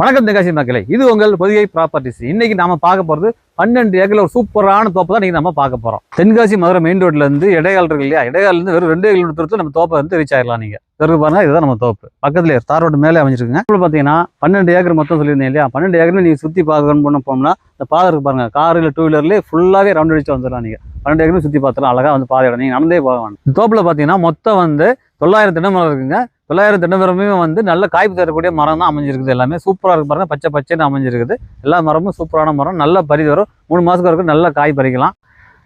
வணக்கம் தெங்காசி மக்களே. இது உங்கள் பொதிகை ப்ராப்பர்ட்டிஸ் இன்னைக்கு நாம பார்க்க போறது பன்னெண்டு ஏக்கர்ல ஒரு சூப்பரான தோப்பு தான் நீங்க நம்ம பார்க்க போறோம். தென்காசி மதுரை மெயின் ரோட்ல இருந்து இடையால் இருக்கு இல்லையா? இடையால இருந்து வெறும் ரெண்டு கிலோமீட்டர் நம்ம தோப்பை வந்து ரீச் ஆயிடலாம் நீங்க. இருக்கு பாருங்க இதுதான் நம்ம தோப்பு. பக்கத்துல தார் ரோடு மேலே அமைஞ்சிருக்குங்க. இப்போ பாத்தீங்கன்னா பன்னெண்டு ஏக்கர் மொத்தம் சொல்லியிருந்தேன் இல்லையா? பன்னெண்டு ஏக்கர் நீங்க சுத்தி பார்க்கணும் பண்ண போனோம்னா இந்த பாதை இருக்கு பாருங்க. கார் இல்ல டூ வீலர்லேயே ஃபுல்லாவே ரவுண்ட் அடிச்சு வந்துடலாம் நீங்க. பன்னெண்டு ஏக்கரும் சுத்தி பார்த்தலாம் அழகா வந்து பாதையோட நீங்க நடந்தே போக வேணும் தோப்புல பாத்தீங்கன்னா மொத்தம் வந்து தொள்ளாயிரம் தினமரம் இருக்குங்க. தொள்ளாயிரம் தென்னை வந்து நல்ல காய்ப்பு தரக்கூடிய மரம் தான் அமைஞ்சிருக்குது எல்லாமே. சூப்பராக இருக்கு பாருங்கள் பச்சை பச்சைன்னு அமைஞ்சிருக்குது. எல்லா மரமும் சூப்பரான மரம். நல்ல பரிது வரும். மூணு மாதத்துக்கு வரைக்கும் நல்ல காய் பறிக்கலாம்.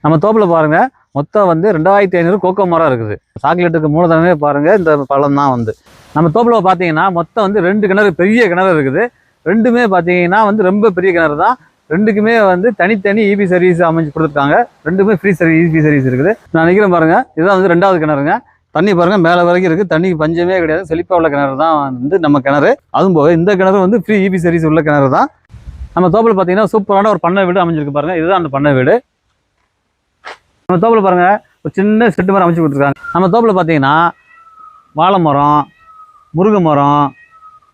நம்ம தோப்பில் பாருங்கள் மொத்தம் வந்து ரெண்டாயிரத்தி ஐநூறு கோகோ மரம் இருக்குது. சாக்லேட்டுக்கு மூலதனமே பாருங்கள் இந்த பழம் தான் வந்து. நம்ம தோப்பில் பார்த்தீங்கன்னா மொத்தம் வந்து ரெண்டு கிணறு பெரிய கிணறு இருக்குது. ரெண்டுமே பார்த்தீங்கன்னா வந்து ரொம்ப பெரிய கிணறு தான். ரெண்டுக்குமே வந்து தனித்தனி இபி சர்வீஸ் அமைஞ்சு கொடுத்துருக்காங்க. ரெண்டுமே ஃப்ரீ சர்வீஸ் இபி சர்வீஸ் இருக்குது. நான் நினைக்கிறேன் பாருங்கள் இதுதான் வந்து ரெண்டாவது கிணறுங்க. தண்ணி பாருங்கள் மேலே வரைக்கும் இருக்குது தண்ணிக்கு பஞ்சமே கிடையாது. செழிப்பாக உள்ள கிணறு தான் வந்து நம்ம கிணறு. அதுவும் போக இந்த கிணறு வந்து ஃப்ரீ இபி சர்வீஸ் உள்ள கிணறு தான். நம்ம தோப்பில் பார்த்தீங்கன்னா சூப்பரான ஒரு பண்ணை வீடு அமைஞ்சிருக்கு பாருங்கள் இதுதான் அந்த பண்ணை வீடு. நம்ம தோப்பில் பாருங்கள் ஒரு சின்ன செட்டு மரம் அமைச்சு கொடுத்துருக்காங்க. நம்ம தோப்பில் பார்த்தீங்கன்னா வாழை மரம் முருங்கை மரம்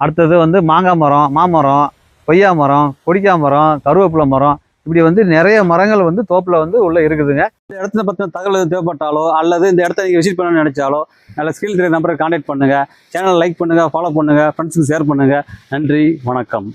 அடுத்தது வந்து மாங்காய் மரம் மாமரம் கொய்யா மரம் கொடிக்காய் மரம் கருவேப்பிலை மரம் இப்படி வந்து நிறைய மரங்கள் வந்து தோப்பில் வந்து உள்ள இருக்குதுங்க. இந்த இடத்துல பற்றின தகவல் தேவைப்பட்டாலோ அல்லது இந்த இடத்த நீங்கள் விசிட் பண்ணணும்னு நினச்சாலோ நல்ல ஸ்கில் தெரிய நம்பரை கான்டாக்ட் பண்ணுங்கள் சேனலை லைக் பண்ணுங்கள் ஃபாலோ பண்ணுங்கள் ஃப்ரெண்ட்ஸுக்கு ஷேர் பண்ணுங்கள் நன்றி வணக்கம்.